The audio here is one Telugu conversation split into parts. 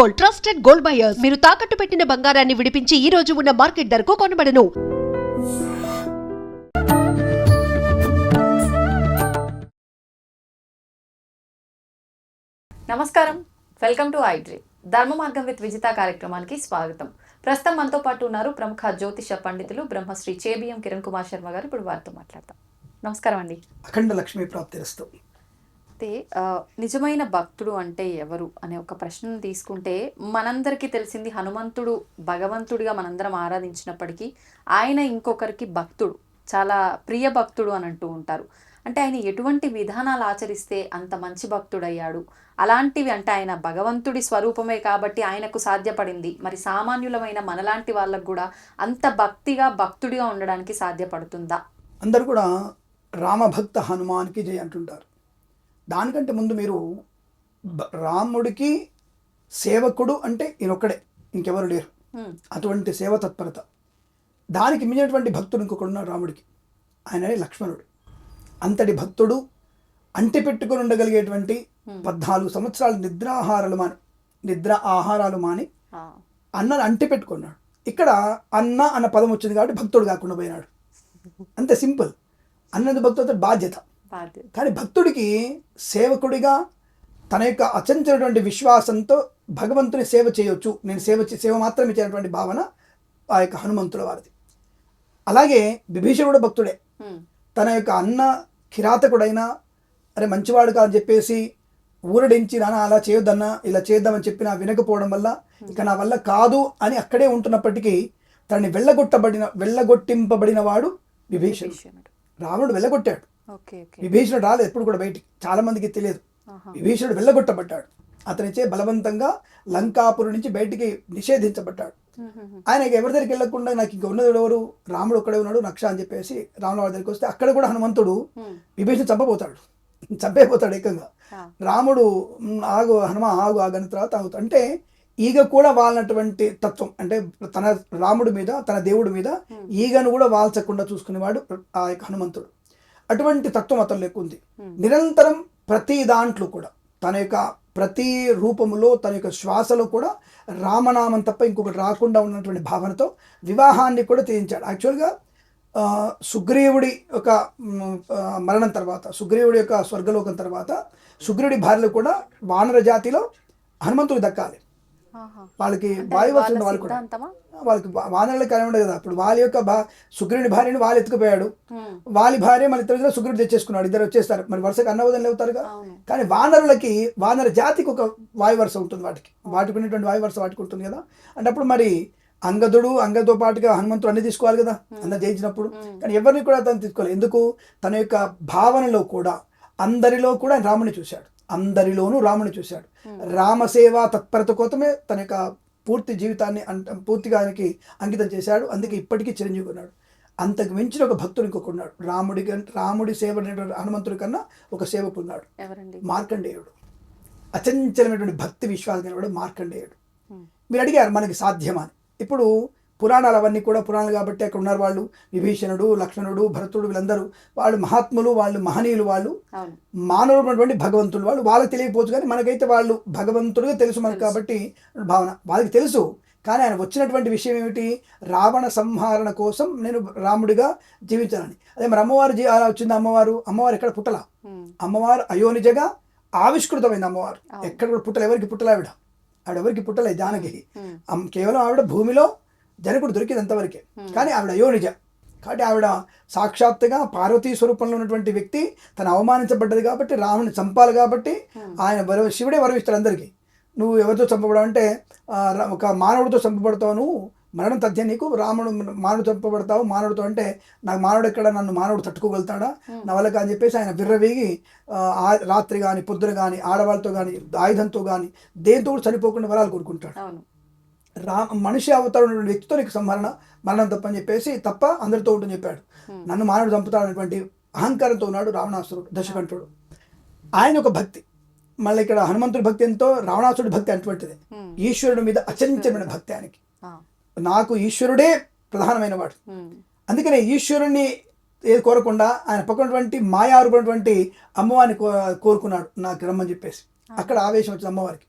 Gold trusted gold buyers. మీరు తాకట్టు పెట్టిన బంగారాన్ని విడిపించి ఈ రోజు ఉన్న మార్కెట్ ధరకు కొనబడను. నమస్కారం. వెల్కమ్ టు ఐడ్రీ ధర్మ మార్గం విత్ విజిత కార్యక్రమానికి స్వాగతం. ప్రస్తుతం మనతో పాటు ఉన్నారు ప్రముఖ జ్యోతిష పండితులు బ్రహ్మశ్రీ చేబిఎం కిరణ్ కుమార్ శర్మ గారు. ఇప్పుడు వారితో మాట్లాడతాం. నమస్కారం అండి. అఖండ లక్ష్మీ ప్రాప్తిరస్తు అయితే నిజమైన భక్తుడు అంటే ఎవరు అనే ఒక ప్రశ్నను తీసుకుంటే మనందరికీ తెలిసింది హనుమంతుడు భగవంతుడిగా మనందరం ఆరాధించినప్పటికీ ఆయన ఇంకొకరికి భక్తుడు చాలా ప్రియ భక్తుడు అని అంటూ ఉంటారు. అంటే ఆయన ఎటువంటి విధానాలు ఆచరిస్తే అంత మంచి భక్తుడయ్యాడు? అలాంటివి అంటే ఆయన భగవంతుడి స్వరూపమే కాబట్టి ఆయనకు సాధ్యపడింది. మరి సామాన్యులమైన మనలాంటి వాళ్ళకు కూడా అంత భక్తిగా భక్తుడిగా ఉండడానికి సాధ్యపడుతుందా? అందరు కూడా రామభక్త హనుమాన్కి జయ అంటుంటారు. దానికంటే ముందు మీరు రాముడికి సేవకుడు అంటే ఈయనొక్కడే ఇంకెవరు లేరు. అటువంటి సేవ తత్పరత. దానికి మించినటువంటి భక్తుడు ఇంకొకడు ఉన్నాడు రాముడికి. ఆయనే లక్ష్మణుడు. అంతటి భక్తుడు అంటి పెట్టుకుని ఉండగలిగేటువంటి పద్నాలుగు సంవత్సరాలు నిద్రాహారాలు మాని నిద్ర ఆహారాలు మాని అన్నను అంటి పెట్టుకున్నాడు. ఇక్కడ అన్న అన్న పదం వచ్చింది కాబట్టి భక్తుడు కాకుండా పోయినాడు. అంతే సింపుల్. అన్నది బాధ్యత బాధ్యత. కానీ భక్తుడికి సేవకుడిగా తన యొక్క అచంచనటువంటి విశ్వాసంతో భగవంతుని సేవ చేయొచ్చు. నేను సేవ సేవ మాత్రమే చేయనటువంటి భావన ఆ యొక్క హనుమంతుల వారిది. అలాగే విభీషణుడు భక్తుడే. తన యొక్క అన్న కిరాతకుడైనా అరే మంచివాడు కాదని చెప్పేసి ఊరడించి నాన్న అలా చేయొద్దన్నా ఇలా చేద్దామని చెప్పినా వినకపోవడం వల్ల ఇక నా వల్ల కాదు అని అక్కడే ఉంటున్నప్పటికీ తనని వెళ్ళగొట్టబడిన వెళ్ళగొట్టింపబడిన వాడు విభీషణుడు. రావణుడు వెళ్ళగొట్టాడు. విభీషణుడు రాలేదు ఎప్పుడు కూడా బయటికి. చాలా మందికి తెలియదు. విభీషణుడు వెళ్ళగొట్టబడ్డాడు. అతనిచే బలవంతంగా లంకాపురి నుంచి బయటికి నిషేధించబడ్డాడు. ఆయనకి ఎవరి దగ్గరికి వెళ్ళకుండా నాకు ఇంక ఉన్నది ఎవరు? రాముడు ఒక్కడే ఉన్నాడు నక్ష అని చెప్పేసి రాముల వారి దగ్గరికి వస్తే అక్కడ కూడా హనుమంతుడు. విభీషణ చంపబోతాడు. చంపేపోతాడు ఏకంగా. రాముడు "మ్, ఆగు హనుమ ఆగు ఆగని తర్వాత ఆగుతాడు. అంటే ఈగ కూడా వాలినటువంటి తత్వం. అంటే తన రాముడి మీద తన దేవుడి మీద ఈగను కూడా వాల్చకుండా చూసుకునేవాడు ఆ యొక్క హనుమంతుడు. అటువంటి తత్వం అతను ఉంది నిరంతరం ప్రతి దాంట్లో కూడా తన యొక్క ప్రతి రూపములో తన యొక్క శ్వాసలో కూడా రామనామం తప్ప ఇంకొకటి రాకుండా ఉన్నటువంటి భావనతో వివాహాన్ని కూడా చేయించాడు యాక్చువల్గా సుగ్రీవుడి ఆ, మరణం తర్వాత సుగ్రీవుడి యొక్క స్వర్గలోకం తర్వాత సుగ్రీవుడి భార్యలు కూడా వానర జాతిలో హనుమంతుడు దక్కాలి. వాళ్ళకి అంటే వాయువత్స వాళ్ళ కూడా? వాళ్ళకి వానరులకు కలిగి ఉండదు కదా. అప్పుడు వాళ్ళ యొక్క భా సుగ్రీవుడి భార్యని వాళ్ళు ఎత్తుకుపోయాడు. వాళ్ళ భార్య మళ్ళీ ఇద్దరు సుగ్రీవుడు తెచ్చేసుకున్నాడు. ఇద్దరు వచ్చేస్తారు. మరి వరుసగా అన్నవదనలు అవుతారుగా? కానీ వానరులకి వానర జాతికి ఒక వాయు వరుస ఉంటుంది వాటికి. వాటికి ఉన్నటువంటి వాయు వరుస వాటికి ఉంటుంది కదా. అంటే అప్పుడు మరి అంగదుడు అంగతో పాటుగా హనుమంతుడు అన్ని తీసుకోవాలి కదా. అన్న జయించినప్పుడు. కానీ ఎవరిని కూడా తను తీసుకోవాలి ఎందుకు? తన యొక్క భావనలో కూడా అందరిలో కూడా రాముని చూశాడు. అందరిలోనూ రాముని చూశాడు. రామసేవ తత్పరత కోసమే తన యొక్క పూర్తి జీవితాన్ని అంట పూర్తిగా ఆయనకి అంకితం చేశాడు. అందుకే ఇప్పటికీ చిరంజీవి ఉన్నాడు. అంతకు మించిన ఒక భక్తుడు ఇంకొక ఉన్నాడు. రాముడి రాముడి సేవ హనుమంతుడి కన్నా ఒక సేవకుడు ఉన్నాడు. మార్కండేయుడు. అచంచలమైనటువంటి భక్తి విశ్వాసం కలిగిన మార్కండేయుడు. మీరు అడిగారు మనకి సాధ్యమా ఇప్పుడు పురాణాలు అవన్నీ కూడా పురాణాలు కాబట్టి అక్కడ ఉన్నారు వాళ్ళు. విభీషణుడు లక్ష్మణుడు భరతుడు వీళ్ళందరూ. వాళ్ళు మహాత్ములు వాళ్ళు మహనీయులు వాళ్ళు. మానవుడు భగవంతులు వాళ్ళు. వాళ్ళకి తెలియకపోవచ్చు కానీ మనకైతే వాళ్ళు భగవంతుడుగా తెలుసు మనకు కాబట్టి భావన. వాళ్ళకి తెలుసు. కానీ ఆయన వచ్చినటువంటి విషయం ఏమిటి? రావణ సంహరణ కోసం నేను రాముడిగా జీవించాలని అదే మరి అమ్మవారు వచ్చింది అమ్మవారు. అమ్మవారు ఎక్కడ పుట్టల. అమ్మవారు అయోనిజగా ఆవిష్కృతమైంది అమ్మవారు. ఎక్కడ కూడా పుట్టలే. ఎవరికి పుట్టలే ఆవిడ? ఆవిడ ఎవరికి పుట్టలే? జానకి. కేవలం ఆవిడ భూమిలో జనకుడు దొరికింది అంతవరకే కానీ ఆవిడ అయోనిజ కాబట్టి ఆవిడ సాక్షాత్తుగా పార్వతీ స్వరూపంలో ఉన్నటువంటి వ్యక్తి తను అవమానించబడ్డది కాబట్టి రాముని చంపాలి కాబట్టి ఆయన వర శివుడే వరమిస్తాడు అందరికీ. నువ్వు ఎవరితో చంపబడవు అంటే ఒక మానవుడితో చంపబడతావు నువ్వు మరణం తథ్యం నీకు రాముడు మానవుడు చంపబడతావు మానవుడితో అంటే నాకు మానవుడు ఎక్కడ నన్ను మానవుడు తట్టుకోగలుగుతాడా? నా వల్ల అని చెప్పేసి ఆయన విర్రవీగి రాత్రి కానీ పొద్దున కానీ ఆడవాళ్ళతో కానీ ఆయుధంతో కానీ దేంతో కూడా చనిపోకుండా వరాలు కోరుకుంటాడు. రా మనిషి అవతారం వ్యక్తితో నీకు సంహరణ మరణం తప్పని చెప్పేసి తప్ప అందరితో ఉంటుందని చెప్పాడు. నన్ను మానవుడు చంపుతాడనేటువంటి అహంకారంతో ఉన్నాడు రావణాసురుడు దశకంఠుడు. ఆయన ఒక భక్తి. మళ్ళీ ఇక్కడ హనుమంతుడి భక్తి ఎంతో రావణాసురుడి భక్తి అటువంటిది. ఈశ్వరుడి మీద అచంచమైన భక్తి ఆయనకి. నాకు ఈశ్వరుడే ప్రధానమైన వాడు. అందుకనే ఈశ్వరుణ్ణి ఏది కోరకుండా ఆయన పక్కనటువంటి మాయారూపమైనటువంటి అమ్మవారిని కో కోరుకున్నాడు నాకు రమ్మని చెప్పేసి. అక్కడ ఆవేశం వచ్చింది అమ్మవారికి.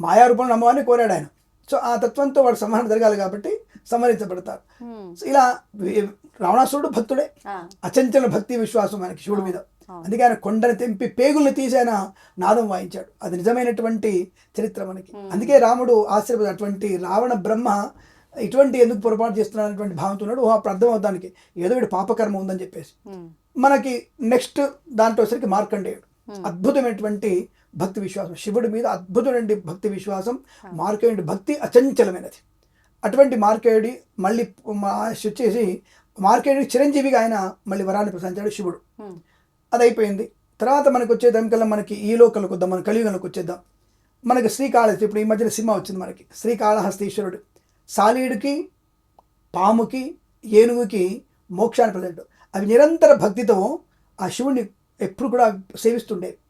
మాయారూపంలో అమ్మవారిని కోరాడు ఆయన. సో ఆ తత్వంతో వాడు సంహారం జరగాలి కాబట్టి సంహరించబడతారు. ఉమ్. సో ఇలా రావణాసురుడు భక్తుడే. అచంచల భక్తి విశ్వాసం మనకి శివుడి మీద. అందుకే ఆయన కొండని తెంపి పేగుల్ని తీసి ఆయన నాదం వాయించాడు. అది నిజమైనటువంటి చరిత్ర మనకి. అందుకే రాముడు ఆశ్చర్యపడి అటువంటి రావణ బ్రహ్మ ఇటువంటి ఎందుకు పొరపాటు చేస్తున్నాడు అనేటువంటి భావంతో ఉన్నాడు. ఓ అప్పుడు అర్థం అవుతానికి ఏదో వీడి పాపకర్మ ఉందని చెప్పేసి. ఉమ్. మనకి నెక్స్ట్ దాంట్లో వచ్చరికి మార్కండేయుడు. అద్భుతమైనటువంటి భక్తి విశ్వాసం. శివుడి మీద అద్భుతమైన భక్తి విశ్వాసం మార్కండేయుడి భక్తి అచంచలమైనది. అటువంటి మార్కేయుడి మళ్ళీ మా- వచ్చేసి మార్కేయుడి చిరంజీవిగా ఆయన మళ్ళీ వరాన్ని ప్రసాదించాడు శివుడు. ఉమ్. అది అయిపోయింది తర్వాత మనకు వచ్చేదానికల్లా మనకి ఈ లోకలకు వద్దాం మన కలియుగంలోకి వచ్చేద్దాం. మనకి శ్రీకాళహస్తి ఇప్పుడు ఈ మధ్యన సినిమా వచ్చింది మనకి. శ్రీకాళహస్తీశ్వరుడు. సాలీడుకి పాముకి ఏనుగుకి మోక్షాన్ని ప్రజెంట్ అవి నిరంతర భక్తితో ఆ శివుణ్ణి ఎప్పుడు కూడా సేవిస్తుండే. అవును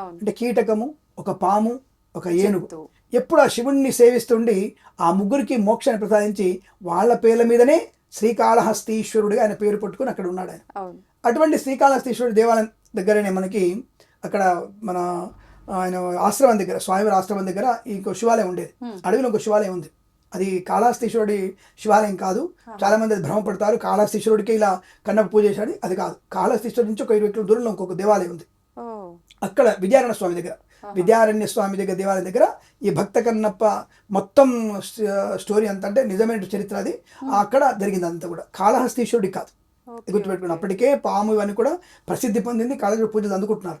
అంటే కీటకము ఒక పాము ఒక ఏనుగు. ఎప్పుడు ఆ శివుణ్ణి సేవిస్తుండి ఆ ముగ్గురికి మోక్షాన్ని ప్రసాదించి వాళ్ళ పేర్ల మీదనే శ్రీకాళహస్తీశ్వరుడిగా ఆయన పేరు పట్టుకుని అక్కడ ఉన్నాడు ఆయన. అటువంటి శ్రీకాళహస్తీశ్వరుడి దేవాలయం దగ్గరనే మనకి అక్కడ మన ఆయన ఆశ్రమం దగ్గర స్వామివారి ఆశ్రమం దగ్గర ఇంకో శివాలయం ఉండేది. అడవిలో ఇంకో శివాలయం ఉంది. అది కాళహస్తీశ్వరుడి శివాలయం కాదు. చాలా మంది అది భ్రమపడతారు. కాళహస్తీశ్వరుడికి ఇలా కన్నప్ప పూజ చేశాడు. అది కాదు. కాళహస్తీశ్వరుడి నుంచి ఒక ఇరవై కిలో దూరంలో ఇంకొక దేవాలయం ఉంది. అక్కడ విద్యారణ్య స్వామి దగ్గర విద్యారణ్య స్వామి దగ్గర దేవాలయం దగ్గర ఈ భక్త కన్నప్ప మొత్తం స్ట- స్టోరీ అంతా అంటే నిజమైన చరిత్ర అది. అక్కడ జరిగింది అంతా కూడా. కాళహస్తీశ్వరుడి కాదు. గుర్తుపెట్టుకుని అప్పటికే పాము ఇవన్నీ కూడా ప్రసిద్ధి పొందింది కాళేశ్వర పూజలు అందుకుంటున్నారు.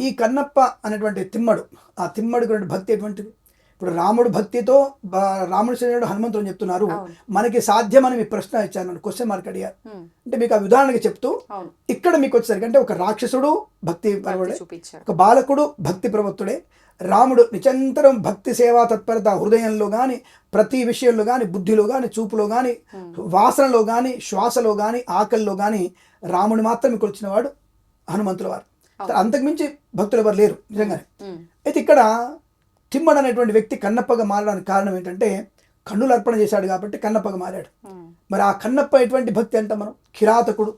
ఈ కన్నప్ప అనేటువంటి తిమ్మడు ఆ ఉన్నటువంటి భక్తి ఎటువంటిది? ఇప్పుడు రాముడు భక్తితో రాముడు శరీరుడు హనుమంతుడు అని చెప్తున్నారు. మనకి సాధ్యమని మీ ప్రశ్న ఇచ్చాను క్వశ్చన్ మార్క్ అడిగారు. అంటే మీకు ఆ ఉదాహరణకి చెప్తూ ఇక్కడ మీకు వచ్చేసరికి అంటే ఒక రాక్షసుడు భక్తి పరవడే ఒక బాలకుడు భక్తి ప్రవక్తుడే రాముడు నిరంతరం భక్తి సేవా తత్పరత హృదయంలో కానీ ప్రతి విషయంలో కానీ బుద్ధిలో కానీ చూపులో కానీ వాసనలో కానీ శ్వాసలో కానీ ఆకలిలో కానీ రాముని మాత్రం మీకు వచ్చినవాడు హనుమంతుల వారు. అంతకుమించి భక్తులు ఎవరు లేరు నిజంగానే. అయితే ఇక్కడ తిమ్మడు అనేటువంటి వ్యక్తి కన్నప్పగా మారడానికి కారణం ఏంటంటే కన్నులు అర్పణ చేశాడు కాబట్టి కన్నప్పగా మారాడు. మరి ఆ కన్నప్ప ఎటువంటి భక్తి అంట మనం కిరాతకుడు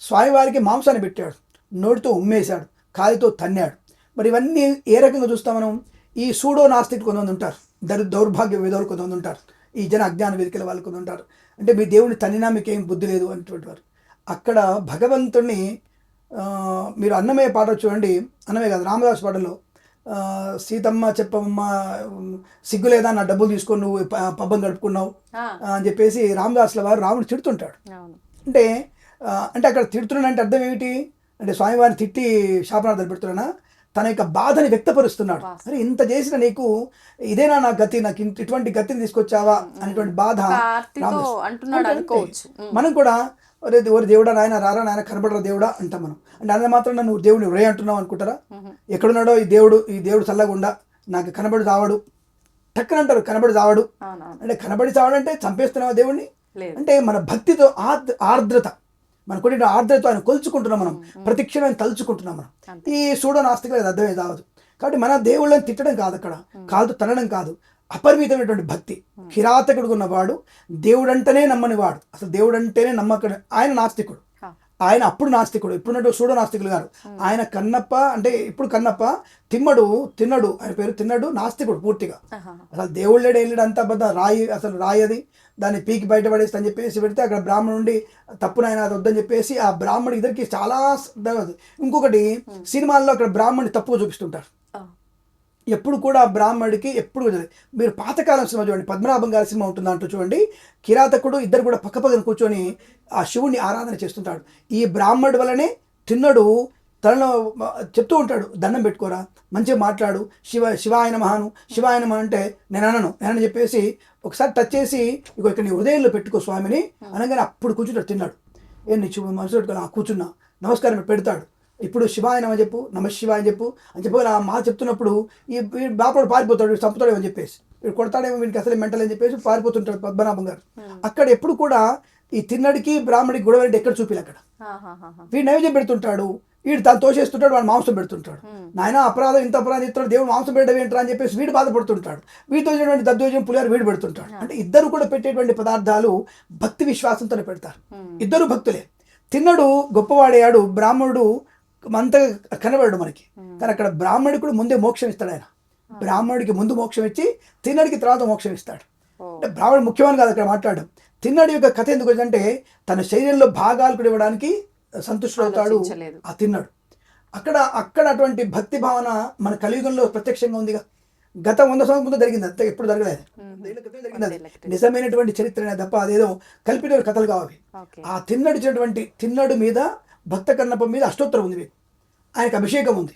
స్వామివారికి మాంసాన్ని పెట్టాడు. నోటితో ఉమ్మేశాడు కాలితో తన్నాడు. మరి ఇవన్నీ ఏ రకంగా చూస్తాం మనం? ఈ సూడో నాస్తికులు కొంతమంది ఉంటారు. దరి దౌర్భాగ్య విధవులు కొంతమంది ఉంటారు. ఈ జన అజ్ఞాన వేదికల వాళ్ళు కొంతమంది ఉంటారు. అంటే మీ దేవుడిని తన్నినా మీకేం బుద్ధి లేదు అనేటువంటి వారు. అక్కడ భగవంతుణ్ణి మీరు అన్నమయ్య పాట చూడండి. అన్నమయ్య కాదు రామదాస్ పాటలో సీతమ్మ చెప్పమ్మ సిగ్గు లేదా నా డబ్బులు తీసుకొని నువ్వు పబ్బం గడుపుకున్నావు అని చెప్పేసి రామదాసుల వారు రాముడు తిడుతుంటాడు. అంటే అంటే అక్కడ తిడుతున్నాడు అంటే అర్థం ఏమిటి? అంటే స్వామివారిని తిట్టి శాపనార్థాలు పెడుతున్నానా? తన యొక్క బాధని వ్యక్తపరుస్తున్నాడు. అరే ఇంత చేసిన నీకు ఇదేనా నా గతి? నాకు ఇటువంటి గతిని తీసుకొచ్చావా? అనేటువంటి బాధ. మనం కూడా ఒరే ఒరే దేవుడా నాయన రారా నాయన కనబడరా దేవుడా అంటాం మనం. అంటే అంత మాత్రం నువ్వు దేవుడిని ఒరే అంటున్నావు అనుకుంటారా? ఎక్కడున్నాడో ఈ దేవుడు ఈ దేవుడు చల్లగుండా నాకు కనబడి చావడు. టక్కన అంటారు కనబడి చావడు. అంటే కనబడి చావడం అంటే చంపేస్తున్నావా దేవుడిని అంటే మన భక్తితో ఆర్ద్ర ఆర్ద్రత మన కొన్ని ఆర్ద్రత ఆయన కొలుచుకుంటున్నాం మనం. ప్రతి క్షణం తలుచుకుంటున్నాం మనం. ఈ సూడో నాస్తికులు అర్థమే కాదు కాబట్టి మన దేవుళ్ళని తిట్టడం కాదు అక్కడ. కాదు తనడం కాదు. అపరిమితమైనటువంటి భక్తి. కిరాతకుడు ఉన్నవాడు దేవుడంటేనే నమ్మని వాడు. అసలు దేవుడంటేనే నమ్మకం ఆయన నాస్తికుడు. ఆయన అప్పుడు నాస్తికుడు. ఇప్పుడున్నట్టు సూడో నాస్తికులు గారు. ఆయన కన్నప్ప అంటే ఇప్పుడు కన్నప్ప తిమ్మడు తిన్నడు. ఆయన పేరు తిన్నడు నాస్తికుడు పూర్తిగా. అసలు దేవుళ్ళేడు వెళ్ళాడు అంత అబద్ధం. రాయి అసలు రాయి అది దాన్ని పీకి బయట పడేస్తా అని చెప్పేసి పెడితే అక్కడ బ్రాహ్మణుండి తప్పునైనా అది వద్దని చెప్పేసి ఆ బ్రాహ్మణుడి ఇద్దరికి చాలా ఇంకొకటి సినిమాల్లో అక్కడ బ్రాహ్మణుని తప్పుగా చూపిస్తుంటారు. ఎప్పుడు కూడా బ్రాహ్మణుడికి ఎప్పుడు మీరు పాతకాలం సినిమా చూడండి పద్మనాభం గారి సినిమా ఉంటుంది అంటూ చూడండి కిరాతకుడు ఇద్దరు కూడా పక్క పక్కన కూర్చొని ఆ శివుణ్ణి ఆరాధన చేస్తుంటాడు. ఈ బ్రాహ్మణుడి వల్లనే తిన్నడు తనలో చెప్తూ ఉంటాడు దండం పెట్టుకోరా మంచిగా మాట్లాడు శివ శివాయన మహాను శివాయన మహా అంటే నేను అనను నేనని చెప్పేసి ఒకసారి టచ్ చేసి ఇగో ఇక్కడ నీ హృదయంలో పెట్టుకో స్వామిని అనగానే అప్పుడు కూర్చుంటాడు తిన్నాడు. ఏ నీ మనసు పెట్టుకో "ఆ, కూర్చున్నా నమస్కారం పెడతాడు ఇప్పుడు శివాయ నమ చెప్పు నమ శివాయ అని చెప్పు అని చెప్పి ఆ మా చెప్తున్నప్పుడు ఈ బాపడు పారిపోతాడు వీడు చంపుతాడేమో అని చెప్పేసి. వీడు కొడతాడేమో వీడికి అసలే మెంటల్ అని చెప్పేసి పారిపోతుంటాడు పద్మనాభం గారు. అక్కడ ఎప్పుడు కూడా ఈ తిన్నడికి బ్రాహ్మడికి గొడవ అంటే ఎక్కడ చూపిలే అక్కడ. వీడు నైవేద్యం పెడుతుంటాడు వీడు తను తోసేస్తుంటాడు వాడు మాంసం పెడుతుంటాడు. నాయన అపరాధం ఇంత అపరాధం ఇస్తాడు దేవుడు మాంసం పెట్టడం ఏంట్రా అని చెప్పేసి వీడు బాధపడుతుంటాడు. వీడితో వచ్చినటువంటి దద్దోజనం పులిహార వీడు పెడుతుంటాడు. అంటే ఇద్దరు కూడా పెట్టేటువంటి పదార్థాలు భక్తి విశ్వాసంతోనే పెడతారు. ఇద్దరు భక్తులే. తిన్నడు గొప్పవాడేయాడు బ్రాహ్మణుడు అంతగా కనబడడు మనకి. కానీ అక్కడ బ్రాహ్మణుడు కూడా ముందే మోక్షం ఇస్తాడు ఆయన. బ్రాహ్మణుడికి ముందు మోక్షం ఇచ్చి తిన్నడికి తర్వాత మోక్షం ఇస్తాడు. అంటే బ్రాహ్మణుడు ముఖ్యమని కాదు అక్కడ మాట్లాడడం. తిన్నడి యొక్క కథ ఎందుకు వచ్చిందంటే తన శరీరంలో భాగాలు కూడా ఇవ్వడానికి సంతుష్టుడవుతాడు. ఆ తిన్నాడు. అక్కడ అక్కడ అటువంటి భక్తి భావన మన కలియుగంలో ప్రత్యక్షంగా ఉందిగా. గత వంద సంవత్సరం ముందు జరిగింది. అంతే ఎప్పుడు జరగలేదు. నిజమైనటువంటి చరిత్ర తప్ప అదేదో కల్పిత కథలు కావాలి ఆ తిన్నడు తిన్నడు మీద భక్త కన్నప్ప మీద అష్టోత్తరం ఉంది మీకు ఆయనకి అభిషేకం ఉంది.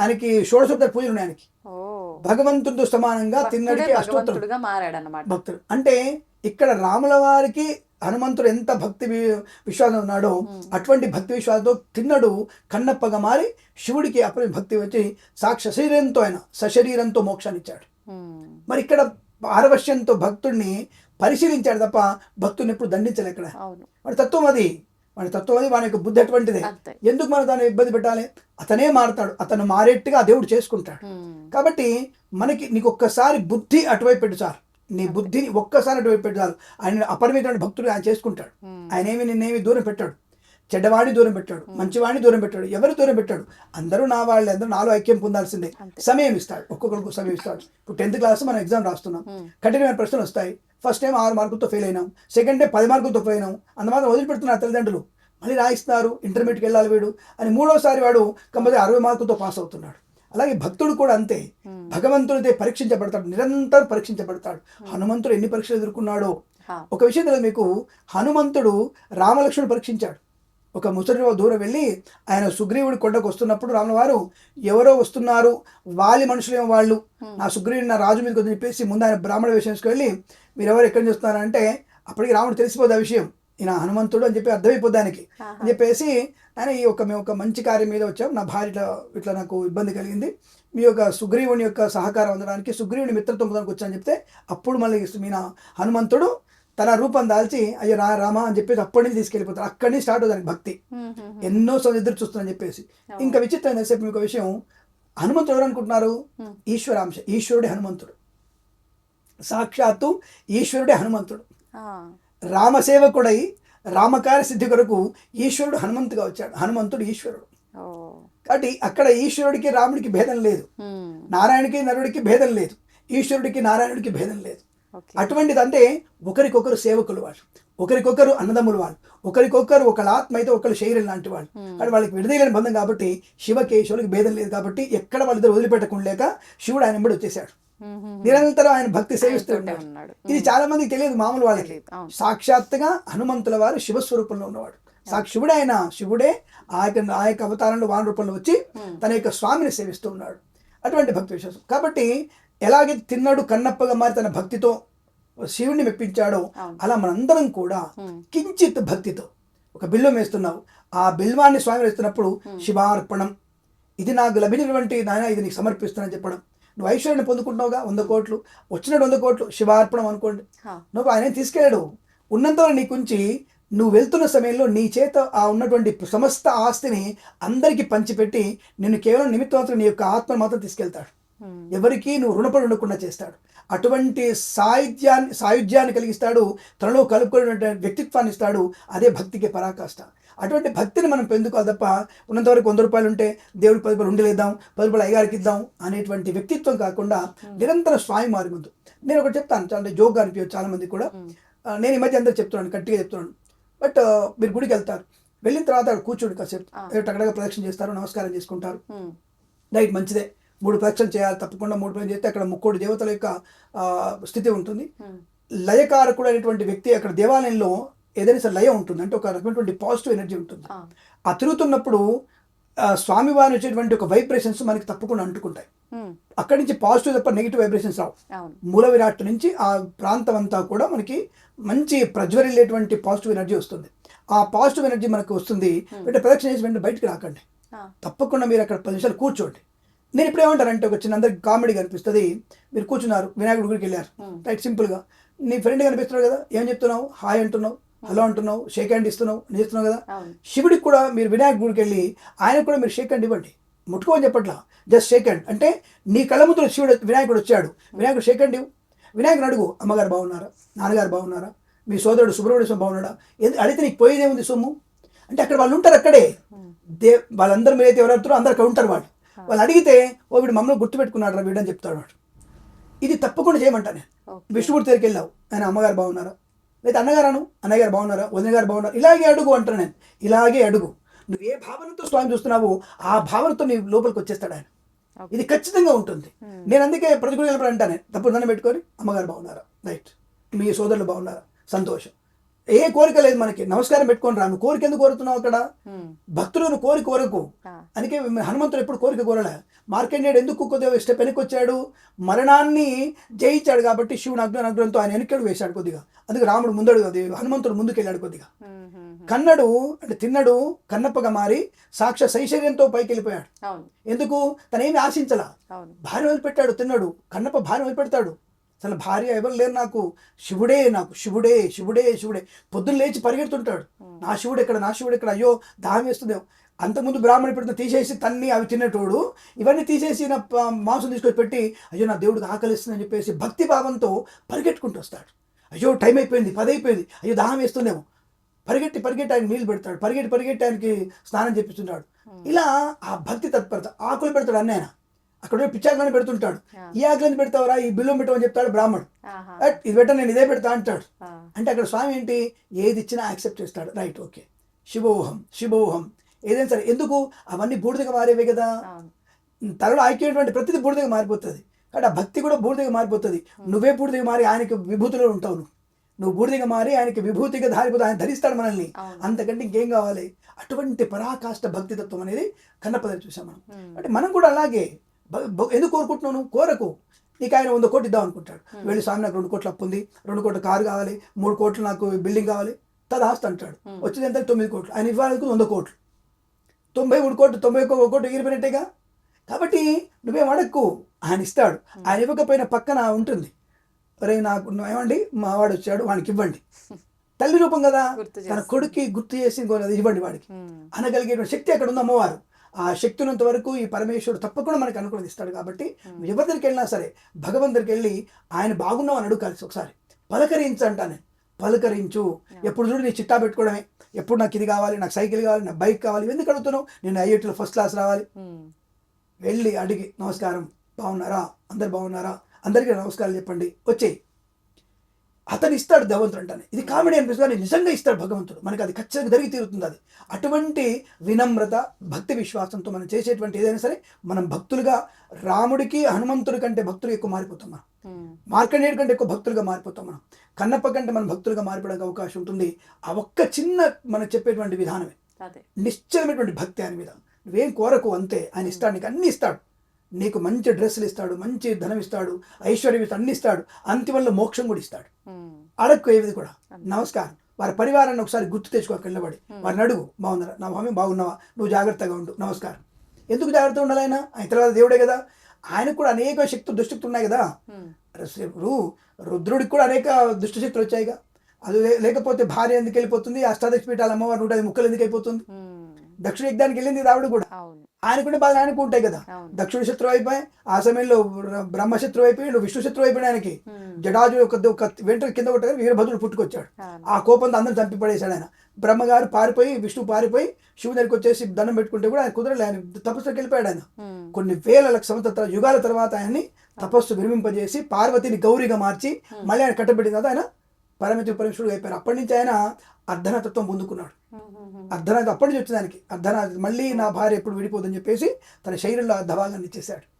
ఆయనకి షోడశోత్తర పూజలు ఉన్నాయి ఆయనకి. భగవంతుడితో సమానంగా తిన్నడికి అష్టోత్తరం. భక్తుడు. అంటే ఇక్కడ రాముల వారికి హనుమంతుడు ఎంత భక్తి విశ్వాసం ఉన్నాడో అటువంటి భక్తి విశ్వాసంతో తిన్నడు కన్నప్పగా మారి శివుడికి అప్పుడు భక్తి వచ్చి సాక్ష శరీరంతో ఆయన సశరీరంతో మోక్షాన్ని ఇచ్చాడు. మరి ఇక్కడ పారవశ్యంతో భక్తుడిని పరిశీలించాడు తప్ప భక్తుడిని ఎప్పుడు దండించలే ఇక్కడ. వాడి తత్వం అది. వాడి తత్వం అది వాని యొక్క బుద్ధి అటువంటిదే ఎందుకు మనం దాన్ని ఇబ్బంది పెట్టాలి? అతనే మారతాడు అతను మారేట్టుగా దేవుడు చేసుకుంటాడు. కాబట్టి మనకి నీకు ఒక్కసారి బుద్ధి అటువైపు పెట్టు సార్. నీ బుద్ధిని ఒక్కసారి అటువైపు పెట్టు చాలు ఆయన అపరిమితమైన భక్తుడు ఆయన చేసుకుంటాడు. ఆయన ఏమి నిన్నేమి దూరం పెట్టాడు. చెడ్డవాడిని దూరం పెట్టాడు మంచివాడిని దూరం పెట్టాడు ఎవరు దూరం పెట్టాడు? అందరూ నా వాళ్ళే అందరూ నాలో ఐక్యం పొందాల్సిందే. సమయం ఇస్తాడు ఒక్కొక్కరికి సమయం ఇస్తాడు. ఇప్పుడు టెన్త్ క్లాస్ మనం ఎగ్జామ్ రాస్తున్నాం. కఠినమైన ప్రశ్నలు వస్తాయి. ఫస్ట్ టైం ఆరు మార్కులతో ఫెయిల్ అయినాం. సెకండ్ టైం పది మార్కులతో ఫెయిల్ అయినాం. అందుమాత్రం వదిలిపెడుతున్నారు తల్లిదండ్రులు. మళ్ళీ రాయిస్తున్నారు ఇంటర్మీడియట్కి వెళ్ళాలి వీడు అని మూడోసారి వాడు కంపల్సరీ అరవై మార్కులతో పాస్ అవుతున్నాడు. అలాగే భక్తుడు కూడా అంతే. ఉమ్. భగవంతుడితే పరీక్షించబడతాడు నిరంతరం పరీక్షించబడతాడు. హనుమంతుడు ఎన్ని పరీక్షలు ఎదుర్కొన్నాడో. ఒక విషయం తెలియదు మీకు. హనుమంతుడు రామలక్ష్మణుడు పరీక్షించాడు. ఒక ముసలి దూరం వెళ్ళి ఆయన సుగ్రీవుడి కొండకు వస్తున్నప్పుడు రాముల వారు ఎవరో వస్తున్నారు వాలి మనుషులేమో వాళ్ళు. నా సుగ్రీవుడు నా రాజు మీదకి వద్దని చెప్పేసి ముందు ఆయన బ్రాహ్మణ వేషంకి వెళ్ళి మీరు ఎవరు ఎక్కడి నుంచి వస్తున్నారంటే అప్పటికి రాముడు తెలిసిపోదు ఆ విషయం. ఈయన హనుమంతుడు అని చెప్పి అర్థమైపోద్ది ఆయనకి. అని చెప్పేసి ఆయన ఈ ఒక మేము ఒక మంచి కార్యం మీద వచ్చాం. నా భార్య ఇట్లా ఇట్లా నాకు ఇబ్బంది కలిగింది. మీ యొక్క సుగ్రీవుని యొక్క సహకారం అందడానికి సుగ్రీవుని మిత్రత్వం పొందడానికి వచ్చాను చెప్తే అప్పుడు మళ్ళీ మీన హనుమంతుడు తన రూపం దాల్చి అయ్యో రా రామా అని చెప్పేసి అప్పటి నుంచి తీసుకెళ్ళిపోతారు. అక్కడి నుంచి స్టార్ట్ అవుతుంది భక్తి. ఎన్నో సంవత్సరాలు ఎదురు చూస్తుందని చెప్పేసి. ఇంకా విచిత్రం చెప్పి మీకు విషయం. హనుమంతుడు ఎవరు అనుకుంటున్నారు. ఈశ్వరాంశ ఈశ్వరుడే హనుమంతుడు. సాక్షాత్తు ఈశ్వరుడే హనుమంతుడు. రామసేవకుడై రామకార్య సిద్ధి కొరకు ఈశ్వరుడు హనుమంతుగా వచ్చాడు. హనుమంతుడు ఈశ్వరుడు. కాబట్టి అక్కడ ఈశ్వరుడికి రాముడికి భేదం లేదు. నారాయణకి నరుడికి భేదం లేదు. ఈశ్వరుడికి నారాయణుడికి భేదం లేదు. అటువంటిది అంటే ఒకరికొకరు సేవకులు వాళ్ళు ఒకరికొకరు అన్నదమ్ములు వాళ్ళు ఒకరికొకరు ఒకళ్ళ ఆత్మ అయితే ఒకళ్ళ శరీరం లాంటి వాళ్ళు. కానీ వాళ్ళకి విడదీయలేని బంధం కాబట్టి శివకేశవులకి భేదం లేదు కాబట్టి ఎక్కడ వాళ్ళిద్దరు వదిలిపెట్టకుండా లేక శివుడు ఆయన వెంబడి వచ్చేసాడు. నిరంతరం ఆయన భక్తి సేవిస్తూ ఉన్నాడు. ఇది చాలా మందికి తెలియదు మామూలు వాళ్ళకి. సాక్షాత్తుగా హనుమంతుల వారు శివస్వరూపంలో ఉన్నవాడు. సాక్షి శివుడే ఆయన శివుడే ఆ యొక్క ఆ యొక్క అవతారంలో వాన రూపంలో వచ్చి తన యొక్క స్వామిని సేవిస్తూ ఉన్నాడు. అటువంటి భక్తి విశ్వాసం. కాబట్టి ఎలాగే తిన్నాడు కన్నప్పగా మారి తన భక్తితో శివుడిని మెప్పించాడో. అలా మనందరం కూడా. కించిత్ భక్తితో ఒక బిల్వం వేస్తున్నావు. ఆ బిల్వాన్ని స్వామి వేస్తున్నప్పుడు శివార్పణం. ఇది నాకు లభించినటువంటి నాయన ఇది నీకు సమర్పిస్తానని చెప్పడం. నువ్వు ఐశ్వర్యాన్ని పొందుకుంటున్నావుగా? వంద కోట్లు. వచ్చినట్టు వంద కోట్లు. శివార్పణం అనుకోండి. నువ్వు ఆయన తీసుకెళ్ళాడు. ఉన్నంతలో నీకుంచి నువ్వు వెళ్తున్న సమయంలో నీ చేత ఆ ఉన్నటువంటి సమస్త ఆస్తిని అందరికీ పంచిపెట్టి నిన్ను కేవలం నిమిత్త మాత్రం నీ యొక్క ఆత్మను మాత్రం తీసుకెళ్తాడు. ఎవరికి నువ్వు రుణపడి ఉండకుండా చేస్తాడు. అటువంటి సాయుధ్యాన్ని సాయుధ్యాన్ని కలిగిస్తాడు తనలో కలుపుకునే వ్యక్తిత్వాన్ని ఇస్తాడు అదే భక్తికి పరాకాష్ట. అటువంటి భక్తిని మనం పెందుకోవాలి తప్ప ఉన్నంత వరకు వంద రూపాయలు ఉంటే దేవుడికి పది రూపాయలు ఉండలేద్దాం పది రూపాయలు అయ్యారికి ఇద్దాం అనేటువంటి వ్యక్తిత్వం కాకుండా నిరంతర స్వామి మారి ముందు నేను ఒకటి చెప్తాను చాలా జోక్గా అనిపించదు చాలా మంది కూడా. ఆ, నేను ఈ మధ్య అందరూ చెప్తున్నాను గట్టిగా చెప్తున్నాను. బట్ మీరు గుడికి వెళ్తారు. వెళ్ళిన తర్వాత అక్కడ కూర్చోండి కాసేపు. టగడగా ప్రదక్షిణ చేస్తారు నమస్కారం చేసుకుంటారు. రైట్ మంచిదే. మూడు ప్రదక్షిణ చేయాలి తప్పకుండా మూడు ప్రదక్షిణ చేస్తే అక్కడ ముక్కోటి దేవతల యొక్క స్థితి ఉంటుంది. ఉమ్. లయకారకుడు అనేటువంటి వ్యక్తి అక్కడ దేవాలయంలో ఏదైనా సరే లయ ఉంటుంది. అంటే ఒక రకమైనటువంటి పాజిటివ్ ఎనర్జీ ఉంటుంది. ఆ. తిరుగుతున్నప్పుడు స్వామివారి వచ్చేటువంటి ఒక వైబ్రేషన్స్ మనకి తప్పకుండా అంటుకుంటాయి. ఉమ్. అక్కడి నుంచి పాజిటివ్ తప్ప నెగిటివ్ వైబ్రేషన్స్ రావు. మూల విరాట్ నుంచి ఆ ప్రాంతం అంతా కూడా మనకి మంచి ప్రజ్వరిల్లేటువంటి పాజిటివ్ ఎనర్జీ వస్తుంది. ఆ పాజిటివ్ ఎనర్జీ మనకు వస్తుంది. అంటే ప్రదక్షిణ చేసి వెంటనే బయటకు రాకండి. తప్పకుండా మీరు అక్కడ పది నిమిషాలు కూర్చోండి. నేను ఇప్పుడు ఏమంటానంటే ఒక చిన్న అందరికి కామెడీ కనిపిస్తుంది. మీరు కూర్చున్నారు వినాయకుడి గుడికి వెళ్ళారు. రైట్ సింపుల్గా నీ ఫ్రెండ్ కనిపిస్తున్నాడు కదా ఏం చెప్తున్నావు? హాయ్ అంటున్నావు హలో అంటున్నావు షేక్ హ్యాండ్ ఇస్తున్నావు చేస్తున్నావు కదా. శివుడికి కూడా మీరు వినాయక గుడికి వెళ్ళి ఆయనకు కూడా మీరు షేక్ హ్యాండ్ ఇవ్వండి. ముట్టుకోని చెప్పట్లా. జస్ట్ షేక్ హ్యాండ్ అంటే నీ కళ్ళ ముందు శివుడు వినాయకుడు వచ్చాడు. వినాయకుడు షేక్ హ్యాండ్ ఇవ్వు. వినాయకుడు అడుగు అమ్మగారు బాగున్నారా? నాన్నగారు బాగున్నారా? మీ సోదరుడు సుబ్రహ్మణ్య స్వామి బాగున్నాడా? అడిగితే నీకు పోయేదేముంది సొమ్ము? అంటే అక్కడ వాళ్ళు ఉంటారు అక్కడే. దే వాళ్ళందరూ మీరైతే ఎవరు అడుగుతారో అందరు అక్కడ ఉంటారు వాళ్ళు. వాళ్ళు అడిగితే ఓ వీడు మమ్మల్ని గుర్తుపెట్టుకున్నాడు రా వీడు అని చెప్తాడు వాడు. ఇది తప్పకుండా చేయమంటా నేను. విష్ణుమూర్తి దగ్గరికి వెళ్ళావు. ఆయన అమ్మగారు బాగున్నారా? లేదా అన్నగారాను? అన్నయ్య గారు బాగున్నారా? వదిన గారు బాగున్నారు? ఇలాగే అడుగు అంటాను నేను. ఇలాగే అడుగు. నువ్వు ఏ భావనతో స్వామి చూస్తున్నావో ఆ భావనతో నీ లోపలికి వచ్చేస్తాడు ఆయన. ఇది ఖచ్చితంగా ఉంటుంది. నేను అందుకే ప్రతి గుడి వెళ్ళినప్పుడు అంటాను. తప్పుడు దండం పెట్టుకొని అమ్మగారు బాగున్నారా? రైట్. మీ సోదరులు బాగున్నారా? సంతోషం. ఏ కోరిక లేదు మనకి. నమస్కారం పెట్టుకొని రా. నువ్వు కోరిక ఎందుకు కోరుతున్నావు అక్కడ. భక్తులను కోరి కోరకు. ఆ. అందుకే హనుమంతుడు ఎప్పుడు కోరిక కోరలే. మార్కండేయుడు ఎందుకు కొద్దిగా స్టెప్ వెనక్కి వచ్చాడు మరణాన్ని జయించాడు కాబట్టి శివుని అగ్ని అనుగ్రహంతో ఆయన వెనక్కి వేశాడు కొద్దిగా. అందుకే రాముడు ముందడు అది హనుమంతుడు ముందుకు వెళ్ళాడు కొద్దిగా. కన్నడు అంటే తిన్నడు కన్నప్పగా మారి సాక్ష శైశర్యంతో పైకి వెళ్ళిపోయాడు ఎందుకు? తనేమి ఆశించలా? భార్య వదిలిపెట్టాడు తిన్నాడు. కన్నప్ప భార్య వదిలిపెడతాడు. అసలు భార్య ఎవరు లేరు నాకు. శివుడే నాకు. శివుడే శివుడే శివుడే. పొద్దున్న లేచి పరిగెడుతుంటాడు. నా శివుడు ఎక్కడ నా శివుడు ఎక్కడ? అయ్యో దాహం వేస్తుందేమో అంతకుముందు బ్రాహ్మణి పెడితే తీసేసి తన్ని అవి తినేటోడు ఇవన్నీ తీసేసి నా మాంసం తీసుకొని పెట్టి అయ్యో నా దేవుడికి ఆకలిస్తుందని చెప్పేసి భక్తి భావంతో పరిగెట్టుకుంటూ వస్తాడు. అయ్యో టైం అయిపోయింది పది అయిపోయింది. అయ్యో దాహం వేస్తుందేమో. పరిగెట్టి పరిగెట్టి ఆయన నీళ్ళు పెడతాడు. పరిగెట్టి పరిగెట్టి ఆయనకి స్నానం చేపిస్తున్నాడు ఇలా ఆ భక్తి తత్పరత ఆకులు పెడతాడు అన్న ఆయన. అక్కడ పిచ్చాకులను పెడుతుంటాడు. ఈ ఆకులను పెడతావరా? ఈ బిల్లం పెట్టమని చెప్తాడు బ్రాహ్మణుడు. "అట్, ఇది పెట్ట నేను ఇదే పెడతా అంటాడు. అంటే అక్కడ స్వామి ఏంటి? ఏది ఇచ్చినా యాక్సెప్ట్ చేస్తాడు. Right okay. శివోహం శివోహం ఏదైనా సరే ఎందుకు? అవన్నీ బూడిదగా మారేవే కదా. తలలో ఐక్యమైనటువంటి ప్రతిదీ బూడిదగా మారిపోతుంది. కాబట్టి ఆ భక్తి కూడా బూడిదగా మారిపోతుంది. నువ్వే బూడిదగా మారి ఆయనకి విభూతిలో ఉంటావు నువ్వు. నువ్వు బూడిదగా మారి ఆయనకి విభూతిగా ధారిపోతే ఆయన ధరిస్తాడు మనల్ని. అంతకంటే ఇంకేం కావాలి? అటువంటి పరాకాష్ట భక్తి తత్వం అనేది కన్నప్పదని చూసాం మనం. అంటే మనం కూడా అలాగే ఎందుకు కోరుకుంటున్నావు నువ్వు? కోరకు. నీకు ఆయన వంద కోట్లు ఇద్దాం అనుకుంటాడు. వెళ్ళి స్వామి నాకు రెండు కోట్లు అప్పు ఉంది రెండు కోట్ల కారు కావాలి మూడు కోట్లు నాకు బిల్డింగ్ కావాలి తదాస్తి అంటాడు. వచ్చింది ఎంత? తొమ్మిది కోట్లు. ఆయన ఇవ్వాలనుకుంది వంద కోట్లు. తొంభై మూడు కోట్లు తొంభై ఒక్క కోట్లు ఎగిరిపోయినట్టేగా కాబట్టి నువ్వేం అడక్కు. ఆయన ఇస్తాడు. ఆయన ఇవ్వకపోయిన పక్కన ఉంటుంది. అరే నాకు నువ్వు ఏమండి? మా వాడు వచ్చాడు వానికి ఇవ్వండి. తల్లి రూపం కదా. తన. కొడుక్కి గుర్తు చేసి ఇవ్వండి వాడికి. అనగలిగే శక్తి అక్కడ ఉంది అమ్మవారు. ఆ శక్తి ఉన్నంత వరకు ఈ పరమేశ్వరుడు తప్పకుండా మనకు అనుకూలం ఇస్తాడు కాబట్టి ఎవరి దగ్గరికి వెళ్ళినా సరే భగవంతుడికి వెళ్ళి ఆయన బాగున్నావు అని అడుగు ఒకసారి. పలకరించు అంటా నేను పలకరించు ఎప్పుడు చూడు నీ చిట్టా పెట్టుకోవడమే. ఎప్పుడు నాకు ఇది కావాలి నాకు సైకిల్ కావాలి నాకు బైక్ కావాలి ఎందుకు అడుగుతున్నావు? నేను ఐఐటీలో ఫస్ట్ క్లాస్ రావాలి. వెళ్ళి అడిగి నమస్కారం. బాగున్నారా? అందరు బాగున్నారా? అందరికీ నమస్కారం చెప్పండి. వచ్చేయి. అతను ఇస్తాడు భగవంతుడు అంటానే. ఇది కామెడీ అనిపిస్తుంది కానీ నిజంగా ఇస్తాడు భగవంతుడు. మనకి అది ఖచ్చితంగా జరిగి తీరుతుంది అది. అటువంటి వినమ్రత భక్తి విశ్వాసంతో మనం చేసేటువంటి ఏదైనా సరే మనం భక్తులుగా రాముడికి హనుమంతుడి కంటే భక్తులు ఎక్కువ మారిపోతాం మనం. మార్కండేయుడి కంటే ఎక్కువ భక్తులుగా మారిపోతాం మనం. కన్నప్ప కంటే మనం భక్తులుగా మారిపోవడానికి అవకాశం ఉంటుంది. ఆ ఒక్క చిన్న మనం చెప్పేటువంటి విధానమే. అదే. నిశ్చలమైనటువంటి భక్తి ఆయన మీద. నువ్వేం కోరకు అంతే. ఆయన ఇస్తాడు నీకు అన్ని ఇస్తాడు. నీకు మంచి డ్రెస్సులు ఇస్తాడు మంచి ధనం ఇస్తాడు ఐశ్వర్యం ఇస్తాడు అన్ని ఇస్తాడు. అంతిమంలో మోక్షం కూడా ఇస్తాడు. అడక్కు ఏది కూడా? నమస్కారం. వారి పరివారాన్ని ఒకసారి గుర్తు తెచ్చుకో నిలబడి. వారిని అడుగు బాగున్నారా? నా స్వామి బాగున్నావా? నువ్వు జాగ్రత్తగా ఉండు. నమస్కారం. ఎందుకు జాగ్రత్తగా ఉండాలి ఆయన? ఆయన తర్వాత దేవుడే కదా. ఆయనకు కూడా అనేక శక్తులు దుష్టశక్తులు ఉన్నాయి కదా. రుద్రుడికి కూడా అనేక దుష్టశక్తులు వచ్చాయిగా అది లేకపోతే భార్య ఎందుకు వెళ్ళిపోతుంది? అష్టాదశ పీఠాల అమ్మవారు నూట ఐదు ముక్కలు ఎందుకు అయిపోతుంది. దక్షిణ యజ్ఞానికి వెళ్ళింది రావుడు కూడా. అవును ఆయనకుంటే బాధ ఆయనకు ఉంటాయి కదా. దక్షిణ శత్రువు అయిపోయి ఆ సమయంలో బ్ర- బ్రహ్మశత్రువు అయిపోయాడు విష్ణు శత్రువు అయిపోయాడు ఆయనకి. జడాజు ఒక వెంట్రుక కింద కొట్టగా వీరభద్రుడు పుట్టుకొచ్చాడు. ఆ కోపంతో అందరం చంపి పడేశాడు ఆయన బ్రహ్మగారు పారిపోయి విష్ణు పారిపోయి శివుని దగ్గరికి వచ్చేసి దండం పెట్టుకుంటే కూడా ఆయన కుదరలే ఆయన తపస్సుకి వెళ్ళిపోయాడు ఆయన. కొన్ని వేల లక్ష సంవత్సరాల యుగాల తర్వాత ఆయన్ని తపస్సు విరమింపజేసి పార్వతిని గౌరిగా మార్చి మళ్ళీ ఆయన కట్టబెట్టిన తర్వాత ఆయన పరమతి పరమేశ్వరుడు అయిపోయారు. అప్పటి నుంచి ఆయన అర్ధనాథత్వం పొందుకున్నాడు. అర్ధనాథ్ అప్పటి నుంచి వచ్చింది దానికి అర్ధనాథ్ మళ్ళీ నా భార్య ఎప్పుడు విడిపోదని చెప్పేసి తన శరీరంలో అర్ధభాగాన్ని ఇచ్చేశాడు.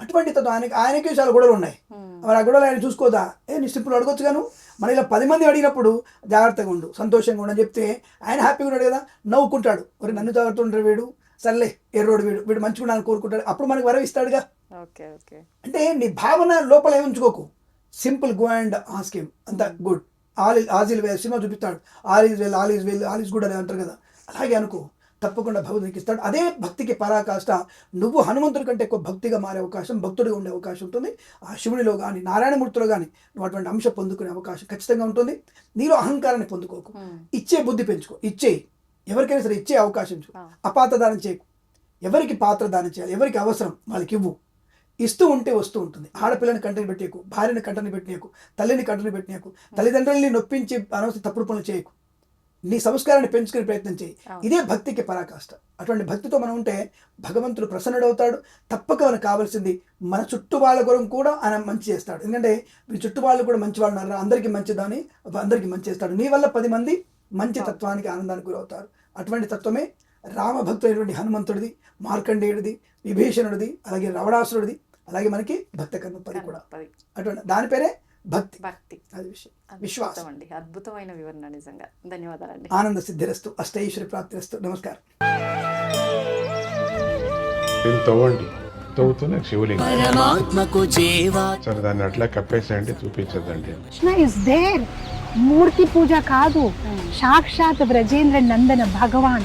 అటువంటి తత్వం ఆయనకి ఆయనకి చాలా గొడవలు ఉన్నాయి. మరి ఆ గొడవలు ఆయన చూసుకోదా? ఏ నీ సింపుల్ అడగొచ్చు గాను. మన ఇలా పది మంది అడిగినప్పుడు జాగ్రత్తగా ఉండు సంతోషంగా ఉండు అని చెప్తే ఆయన హ్యాపీగా ఉన్నాడు కదా? నవ్వుకుంటాడు. మరి నన్ను జాగ్రత్త ఉంటాడు వీడు. సర్లే ఎర్రోడు వీడు వీడు. మంచిగా ఉండాలని కోరుకుంటాడు. అప్పుడు మనకు వరం ఇస్తాడుగా. Okay okay. అంటే నీ భావన లోపల ఏమి ఉంచుకోకు. Simple go and ask him. అంత గుడ్. ఆల్ వెల్ సినిమా చూపిస్తాడు. All is well all is well all is good అని అంటారు కదా. అలాగే అనుకో తప్పకుండా భగవంతునికి ఇస్తాడు. అదే భక్తికి పరాకాష్ట నువ్వు హనుమంతుడి కంటే ఎక్కువ భక్తిగా మారే అవకాశం భక్తుడిగా ఉండే అవకాశం ఉంటుంది. ఆ శివునిలో కానీ నారాయణమూర్తిలో కానీ నువ్వు అటువంటి అంశం పొందుకునే అవకాశం ఖచ్చితంగా ఉంటుంది. నీలో అహంకారాన్ని పొందుకోకు. ఇచ్చే బుద్ధి పెంచుకో. ఇచ్చేయి ఎవరికైనా సరే ఇచ్చే అవకాశం ఇచ్చు ఆ. అపాత్రదానం చేయకు. ఎవరికి పాత్ర దానం చేయాలి? ఎవరికి అవసరం? వాళ్ళకి ఇవ్వు ఇస్తూ ఉంటే వస్తూ ఉంటుంది. ఆడపిల్లని కంటని పెట్టేకు భార్యని కంటని పెట్టినేకు తల్లిని కంటని పెట్టినేకు తల్లిదండ్రుల్ని నొప్పించి అనవసరం తప్పుడు పనులు చేయకు. నీ సంస్కారాన్ని పెంచుకునే ప్రయత్నం చేయి. ఇదే భక్తికి పరాకాష్ట. అటువంటి భక్తితో మనం ఉంటే భగవంతుడు ప్రసన్నుడవుతాడు. తప్పక మనకు కావాల్సింది మన చుట్టూ వాళ్ళ కొరకు కూడా ఆయన మంచి చేస్తాడు. ఎందుకంటే మీ చుట్టూ వాళ్ళు కూడా మంచి వాళ్ళు ఉన్నారు? అందరికీ మంచిదని అందరికీ మంచి చేస్తాడు. నీ వల్ల పది మంది మంచి తత్వానికి ఆనందానికి గురవుతారు. అటువంటి తత్వమే రామభక్తుడైనటువంటి హనుమంతుడిది మార్కండేయుడిది విభీషణుడిది అలాగే రావణాసురుడిది అలాగే మనకి భక్త కర్మపది కూడా. పది. అటువంటి దాని పేరే భక్తి. భక్తి. అది విషయం. విశ్వాసం. అండి. అద్భుతమైన వివరణ నిజంగా. ధన్యవాదాలండి. ఆనంద సిద్ధిరస్తు అష్టైశ్వరి ప్రాప్తిరస్తు. నమస్కారం. దీన్ని తవ్వండి. తవ్వుతూనే శివలింగం. పరమాత్మకు చేవా సరే దాన్ని అట్లా కప్పేసేయండి చూపించదండి కృష్ణ ఇస్ దేర్ మూర్తి పూజ కాదు. సాక్షాత్ బ్రజేంద్ర నందన భగవాన్.